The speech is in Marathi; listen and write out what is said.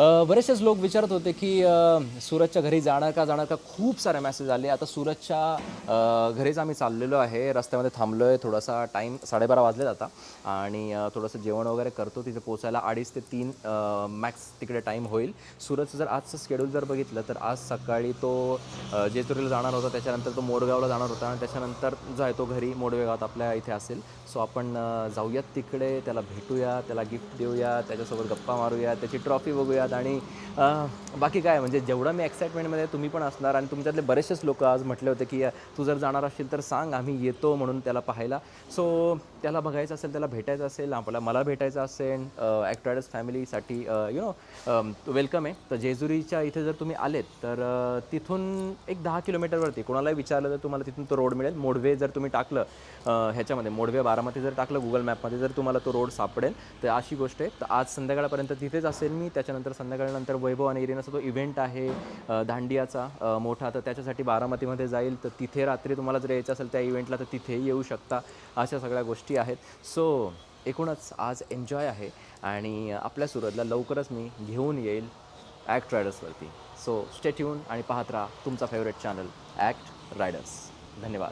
बरेचसेच लोक विचारत होते की सूरजच्या घरी जाणार का जाणार का? खूप सारे मेसेज आले. आता सूरजच्या घरीच आम्ही चाललेलो आहे. रस्त्यामध्ये थांबलो आहे थोडासा टाईम साडेबारा वाजले जाता आणि थोडंसं जेवण वगैरे करतो. तिथे पोचायला अडीच ते तीन मॅक्स तिकडे टाईम होईल. सूरजचं जर आजचं शेड्यूल जर बघितलं तर आज सकाळी तो अ, जेजुरीला जाणार होता. त्याच्यानंतर तो मोडगावला जाणार होता. आणि त्याच्यानंतर जो आहे तो घरी मोडवेगावात आपल्या इथे असेल. सो आपण जाऊयात तिकडे. त्याला भेटूया. त्याला गिफ्ट देऊया. त्याच्यासोबत गप्पा मारूया. त्याची ट्रॉफी बघूया. बघूयात आणि बाकी काय म्हणजे जेवढं मी एक्साइटमेंटमध्ये तुम्ही पण असणार आणि तुमच्यातले बरेचसेच लोक आज म्हटले होते की तू जर जाणार असशील तर सांग आम्ही येतो म्हणून त्याला पाहायला. सो त्याला बघायचं असेल त्याला भेटायचं असेल आपल्याला मला भेटायचं असेल ॲक्टर्स फॅमिलीसाठी यु नो वेलकम आहे. तर जेजुरीच्या इथे जर तुम्ही आलेत तर तिथून एक दहा किलोमीटरवरती कोणालाही विचारलं तर तुम्हाला तिथून तो रोड मिळेल. मोडवे जर तुम्ही टाकलं ह्याच्यामध्ये मोडवे बारामती जर टाकलं गुगल मॅपमध्ये जर तुम्हाला तो रोड सापडेल तर अशी गोष्ट आहे. तर आज संध्याकाळपर्यंत तिथेच असेल मी त्याच्यानंतर संध्याकाळनंतर वैभव आणि इरिनाचा तो इव्हेंट आहे दांडियाचा मोठा तर त्याच्यासाठी बारामतीमध्ये जाईल. तर तिथे रात्री तुम्हाला जर यायचं असेल त्या इव्हेंटला तर तिथेही येऊ शकता. अशा सगळ्या गोष्टी आहेत. सो एकूणच आज एन्जॉय आहे आणि आपल्या सुरतला लवकरच मी घेऊन येईल ॲक्ट रायडर्सवरती सो स्टेट्यून आणि पाहत राहा तुमचा फेवरेट चॅनल ॲक्ट रायडर्स धन्यवाद.